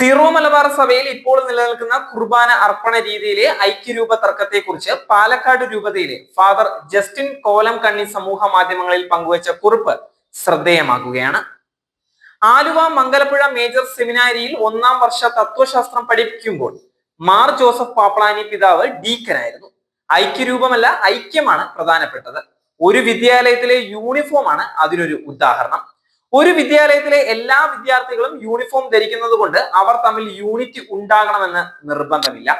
Zero Malabar സഭയിൽ ഇപ്പോൾ നിലനിൽക്കുന്ന കുർബാന അർപ്പണ രീതിയിലെ ഐക്യരൂപ തർക്കത്തെക്കുറിച്ച് പാലക്കാട് രൂപതയിലെ ഫാദർ ജസ്റ്റിൻ കോലം കണ്ണി സമൂഹ മാധ്യമങ്ങളിൽ പങ്കുവച്ച കുറിപ്പ് ശ്രദ്ധേയമാക്കുകയാണ്. ആലുവ മംഗലപ്പുഴ മേജർ സെമിനാരിയിൽ ഒന്നാം വർഷ തത്വശാസ്ത്രം പഠിപ്പിക്കുമ്പോൾ മാർ ജോസഫ് പാപ്പളാനി പിതാവ് ഡീക്കനായിരുന്നു. ഐക്യരൂപമല്ല ഐക്യമാണ് പ്രധാനപ്പെട്ടത്. ഒരു വിദ്യാലയത്തിലെ യൂണിഫോമാണ് അതിനൊരു ഉദാഹരണം. ഒരു വിദ്യാലയത്തിലെ എല്ലാ വിദ്യാർത്ഥികളും യൂണിഫോം ധരിക്കുന്നത് കൊണ്ട് അവർ തമ്മിൽ യൂണിറ്റി ഉണ്ടാകണമെന്ന് നിർബന്ധമില്ല.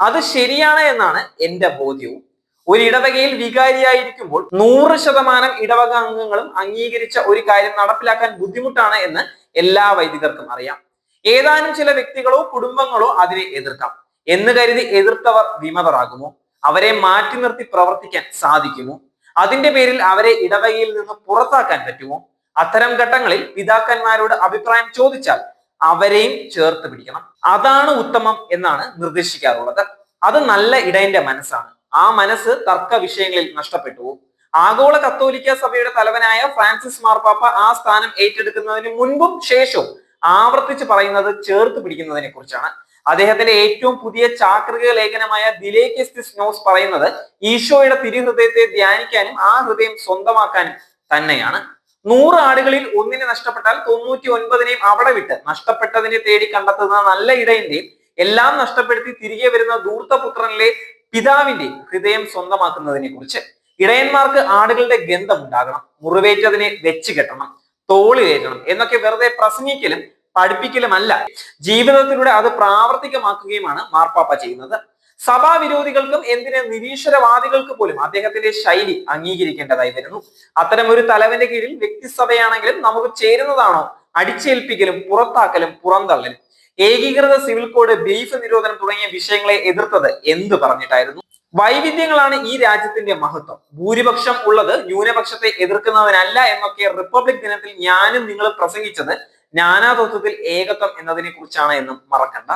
അത് ശരിയാണ് എന്നാണ് എന്റെ ബോധ്യവും. ഒരു ഇടവകയിൽ വികാരിയായിരിക്കുമ്പോൾ നൂറ് ശതമാനം ഇടവക അംഗങ്ങളും അംഗീകരിച്ച ഒരു കാര്യം നടപ്പിലാക്കാൻ ബുദ്ധിമുട്ടാണ് എന്ന് എല്ലാ വൈദികർക്കും അറിയാം. ഏതാനും ചില വ്യക്തികളോ കുടുംബങ്ങളോ അതിനെ എതിർക്കാം. എന്ന് കരുതി എതിർത്തവർ വിമതരാകുമോ? അവരെ മാറ്റി നിർത്തി പ്രവർത്തിക്കാൻ സാധിക്കുമോ? അതിന്റെ പേരിൽ അവരെ ഇടവകയിൽ നിന്ന് പുറത്താക്കാൻ പറ്റുമോ? അത്തരം ഘട്ടങ്ങളിൽ പിതാക്കന്മാരോട് അഭിപ്രായം ചോദിച്ചാൽ അവരെയും ചേർത്ത് പിടിക്കണം. അതാണ് ഉത്തമം എന്നാണ് നിർദ്ദേശിക്കാറുള്ളത്. അത് നല്ല ഇടയന്റെ മനസ്സാണ്. ആ മനസ്സ് തർക്ക വിഷയങ്ങളിൽ നഷ്ടപ്പെട്ടു ആഗോള കത്തോലിക്ക സഭയുടെ തലവനായ ഫ്രാൻസിസ് മാർപ്പാപ്പ ആ സ്ഥാനം ഏറ്റെടുക്കുന്നതിന് മുൻപും ശേഷവും ആവർത്തിച്ച് പറയുന്നത് ചേർത്ത് പിടിക്കുന്നതിനെ കുറിച്ചാണ്. അദ്ദേഹത്തിന്റെ ഏറ്റവും പുതിയ ചാക്രിക ലേഖനമായ ദിലേക്കിസ്തിസ് നോസ് പറയുന്നത് ഈശോയുടെ തിരുഹൃദയത്തെ ധ്യാനിക്കാനും ആ ഹൃദയം സ്വന്തമാക്കാനും തന്നെയാണ്. നൂറ് ആടുകളിൽ ഒന്നിനെ നഷ്ടപ്പെട്ടാൽ തൊണ്ണൂറ്റി ഒൻപതിനെയും അവിടെ വിട്ട് നഷ്ടപ്പെട്ടതിനെ തേടി കണ്ടെത്തുന്ന നല്ല ഇടയന്റെയും എല്ലാം നഷ്ടപ്പെടുത്തി തിരികെ വരുന്ന ദൂർത്തപുത്രനിലെ പിതാവിന്റെ ഹൃദയം സ്വന്തമാക്കുന്നതിനെ കുറിച്ച് ഇടയന്മാർക്ക് ആടുകളുടെ ഗന്ധം ഉണ്ടാകണം. മുറിവേറ്റതിനെ വെച്ച് കെട്ടണം. തോളിലേറ്റണം എന്നൊക്കെ വെറുതെ പ്രസംഗിക്കലും പഠിപ്പിക്കലുമല്ല. ജീവിതത്തിലൂടെ അത് പ്രാവർത്തികമാക്കുകയുമാണ് മാർപ്പാപ്പ ചെയ്യുന്നത്. സഭാവിരോധികൾക്കും എന്തിന് നിരീശ്വരവാദികൾക്ക് പോലും അദ്ദേഹത്തിന്റെ ശൈലി അംഗീകരിക്കേണ്ടതായി വരുന്നു. അത്തരം ഒരു തലവന്റെ കീഴിൽ വ്യക്തിസഭയാണെങ്കിലും നമുക്ക് ചേരുന്നതാണോ? അടിച്ചേൽപ്പിക്കലും പുറത്താക്കലും പുറന്തള്ളലും. ഏകീകൃത സിവിൽ കോഡ് ബീഫ് നിരോധനം തുടങ്ങിയ വിഷയങ്ങളെ എതിർത്തത് എന്ത് പറഞ്ഞിട്ടായിരുന്നു? വൈവിധ്യങ്ങളാണ് ഈ രാജ്യത്തിന്റെ മഹത്വം. ഭൂരിപക്ഷം ഉള്ളത് ന്യൂനപക്ഷത്തെ എതിർക്കുന്നതിനല്ല എന്നൊക്കെ റിപ്പബ്ലിക് ദിനത്തിൽ ഞാനും നിങ്ങൾ പ്രസംഗിച്ചത് നാനാതത്വത്തിൽ ഏകത്വം എന്നതിനെ കുറിച്ചാണ് എന്നും മറക്കണ്ട.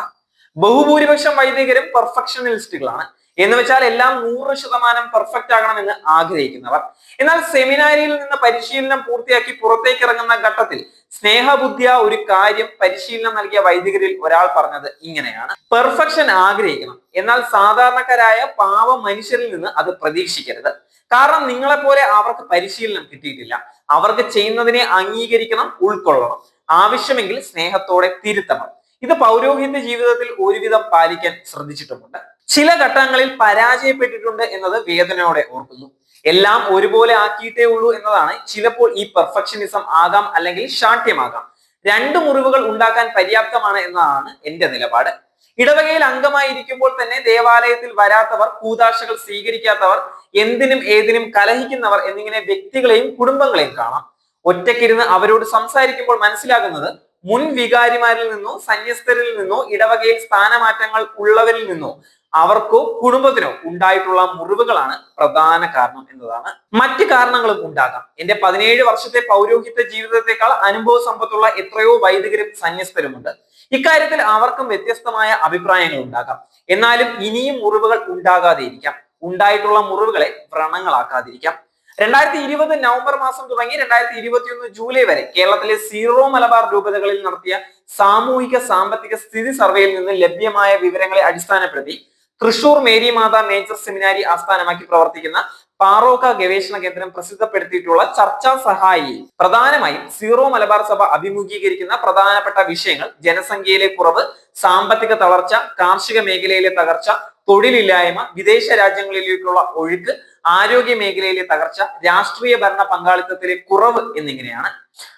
ബഹുഭൂരിപക്ഷം വൈദികരും പെർഫെക്ഷനിസ്റ്റുകളാണ് എന്ന് വെച്ചാൽ എല്ലാം നൂറ് ശതമാനം പെർഫെക്റ്റ് ആകണമെന്ന് ആഗ്രഹിക്കുന്നവർ. എന്നാൽ സെമിനാരിയിൽ നിന്ന് പരിശീലനം പൂർത്തിയാക്കി പുറത്തേക്ക് ഇറങ്ങുന്ന ഘട്ടത്തിൽ സ്നേഹബുദ്ധിയ ഒരു കാര്യം പരിശീലനം നൽകിയ വൈദികരിൽ ഒരാൾ പറഞ്ഞത് ഇങ്ങനെയാണ്. പെർഫെക്ഷൻ ആഗ്രഹിക്കണം. എന്നാൽ സാധാരണക്കാരായ പാവ മനുഷ്യരിൽ നിന്ന് അത് പ്രതീക്ഷിക്കരുത്. കാരണം നിങ്ങളെപ്പോലെ അവർക്ക് പരിശീലനം കിട്ടിയിട്ടില്ല. അവർക്ക് ചെയ്യുന്നതിനെ അംഗീകരിക്കണം ഉൾക്കൊള്ളണം. ആവശ്യമെങ്കിൽ സ്നേഹത്തോടെ തിരുത്തണം. ഇത് പൗരോഹിത്യ ജീവിതത്തിൽ ഒരുവിധം പാലിക്കാൻ ശ്രദ്ധിച്ചിട്ടുമുണ്ട്. ചില ഘട്ടങ്ങളിൽ പരാജയപ്പെട്ടിട്ടുണ്ട് എന്നത് വേദനയോടെ ഓർക്കുന്നു. എല്ലാം ഒരുപോലെ ആക്കിയിട്ടേ ഉള്ളൂ എന്നതാണ് ചിലപ്പോൾ ഈ പെർഫെക്ഷനിസം ആകാം അല്ലെങ്കിൽ ശാഠ്യമാകാം. രണ്ട് മുറിവുകൾ ഉണ്ടാക്കാൻ പര്യാപ്തമാണ് എന്നതാണ് എന്റെ നിലപാട്. ഇടവകയിൽ അംഗമായിരിക്കുമ്പോൾ തന്നെ ദേവാലയത്തിൽ വരാത്തവർ കൂതാശകൾ സ്വീകരിക്കാത്തവർ എന്തിനും ഏതിനും കലഹിക്കുന്നവർ എന്നിങ്ങനെ വ്യക്തികളെയും കുടുംബങ്ങളെയും കാണാം. ഒറ്റയ്ക്കിരുന്ന് അവരോട് സംസാരിക്കുമ്പോൾ മനസ്സിലാകുന്നത് മുൻ വികാരിമാരിൽ നിന്നോ സന്യസ്തരിൽ നിന്നോ ഇടവകയിൽ സ്ഥാനമാറ്റങ്ങൾ ഉള്ളവരിൽ നിന്നോ അവർക്കോ കുടുംബത്തിനോ ഉണ്ടായിട്ടുള്ള മുറിവുകളാണ് പ്രധാന കാരണം എന്നതാണ്. മറ്റ് കാരണങ്ങളും ഉണ്ടാകാം. എന്റെ പതിനേഴ് വർഷത്തെ പൗരോഹിത്യ ജീവിതത്തെക്കാൾ അനുഭവ സമ്പത്തുള്ള എത്രയോ വൈദികരും സന്യസ്തരുമുണ്ട്. ഇക്കാര്യത്തിൽ അവർക്കും വ്യത്യസ്തമായ അഭിപ്രായങ്ങൾ ഉണ്ടാകാം. എന്നാലും ഇനിയും മുറിവുകൾ ഉണ്ടാകാതെ ഇരിക്കാം ഉണ്ടായിട്ടുള്ള മുറിവുകളെ വ്രണങ്ങളാക്കാതിരിക്കാം. രണ്ടായിരത്തി ഇരുപത് നവംബർ മാസം തുടങ്ങി രണ്ടായിരത്തി ഇരുപത്തിയൊന്ന് ജൂലൈ വരെ കേരളത്തിലെ സീറോ മലബാർ രൂപതകളിൽ നടത്തിയ സാമൂഹിക സാമ്പത്തിക സ്ഥിതി സർവേയിൽ നിന്ന് ലഭ്യമായ വിവരങ്ങളെ അടിസ്ഥാനപ്പെടുത്തി Thrissur Mary Mata major seminary ആസ്ഥാനമാക്കി പ്രവർത്തിക്കുന്ന പാറോക്ക ഗവേഷണ കേന്ദ്രം പ്രസിദ്ധപ്പെടുത്തിയിട്ടുള്ള ചർച്ചാ സഹായി. പ്രധാനമായും സീറോ മലബാർ സഭ അഭിമുഖീകരിക്കുന്ന പ്രധാനപ്പെട്ട വിഷയങ്ങൾ ജനസംഖ്യയിലെ കുറവ് സാമ്പത്തിക തളർച്ച കാർഷിക മേഖലയിലെ തകർച്ച തൊഴിലില്ലായ്മ വിദേശ രാജ്യങ്ങളിലേക്കുള്ള ഒഴുക്ക് ആരോഗ്യ മേഖലയിലെ തകർച്ച രാഷ്ട്രീയ ഭരണ പങ്കാളിത്തത്തിലെ കുറവ് എന്നിങ്ങനെയാണ്.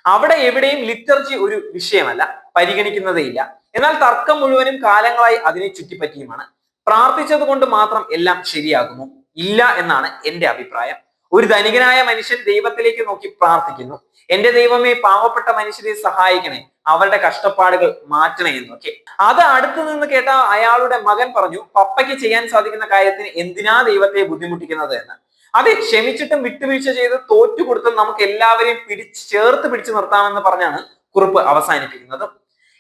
അവിടെ എവിടെയും ലിറ്റർജി ഒരു വിഷയമല്ല പരിഗണിക്കുന്നതേയില്ല എന്നാൽ തർക്കം മുഴുവനും കാലങ്ങളായി അതിനെ ചുറ്റിപ്പറ്റിയുമാണ്. പ്രാർത്ഥിച്ചത് കൊണ്ട് മാത്രം എല്ലാം ശരിയാകുമോ? ഇല്ല എന്നാണ് എന്റെ അഭിപ്രായം. ഒരു ധനികനായ മനുഷ്യൻ ദൈവത്തിലേക്ക് നോക്കി പ്രാർത്ഥിക്കുന്നു. എന്റെ ദൈവമേ പാവപ്പെട്ട മനുഷ്യരെ സഹായിക്കണേ. അവരുടെ കഷ്ടപ്പാടുകൾ മാറ്റണേ എന്നൊക്കെ. അത് അടുത്തു നിന്ന് കേട്ട അയാളുടെ മകൻ പറഞ്ഞു പപ്പയ്ക്ക് ചെയ്യാൻ സാധിക്കുന്ന കാര്യത്തിന് എന്തിനാ ദൈവത്തെ ബുദ്ധിമുട്ടിക്കുന്നത്? എന്ന്. അതെ ക്ഷമിച്ചിട്ടും വിട്ടുവീഴ്ച ചെയ്ത് തോറ്റു കൊടുത്ത് നമുക്ക് എല്ലാവരെയും പിടിച്ച് ചേർത്ത് പിടിച്ചു നിർത്താമെന്ന് പറഞ്ഞാണ് കുറിപ്പ് അവസാനിപ്പിക്കുന്നത്.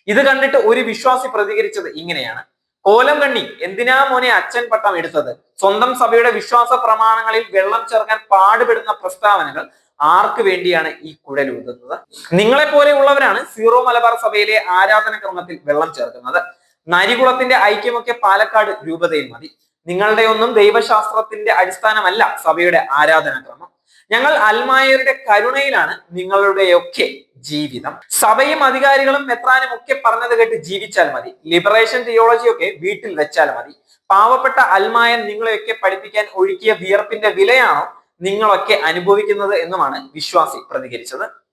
ഇത് കണ്ടിട്ട് ഒരു വിശ്വാസി പ്രതികരിച്ചത് ഇങ്ങനെയാണ്. കോലം കണ്ണി എന്തിനാ മോനെ അച്ഛൻ പട്ടം എടുത്തത്? സ്വന്തം സഭയുടെ വിശ്വാസ പ്രമാണങ്ങളിൽ വെള്ളം ചേർക്കാൻ പാടുപെടുന്ന പ്രസ്താവനകൾ ആർക്ക് വേണ്ടിയാണ് ഈ കുഴലൂതുന്നത് നിങ്ങളെ പോലെയുള്ളവരാണ് സീറോ മലബാർ സഭയിലെ ആരാധന ക്രമത്തിൽ വെള്ളം ചേർക്കുന്നത്. നരികുളത്തിന്റെ ഐക്യമൊക്കെ പാലക്കാട് രൂപതയിൽ മതി. നിങ്ങളുടെ ഒന്നും ദൈവശാസ്ത്രത്തിന്റെ അടിസ്ഥാനമല്ല സഭയുടെ ആരാധനാക്രമം. ഞങ്ങൾ അൽമായരുടെ കരുണയിലാണ് നിങ്ങളുടെയൊക്കെ ജീവിതം. സഭയും അധികാരികളും മെത്രാനും ഒക്കെ പറഞ്ഞത് കേട്ട് ജീവിച്ചാൽ മതി. ലിബറേഷൻ തിയോളജിയൊക്കെ വീട്ടിൽ വെച്ചാൽ മതി. പാവപ്പെട്ട അൽമായൻ നിങ്ങളെയൊക്കെ പഠിപ്പിക്കാൻ ഒഴുക്കിയ വിയർപ്പിന്റെ വിലയാണോ നിങ്ങളൊക്കെ അനുഭവിക്കുന്നത് എന്നുമാണ് വിശ്വാസി പ്രതികരിച്ചത്.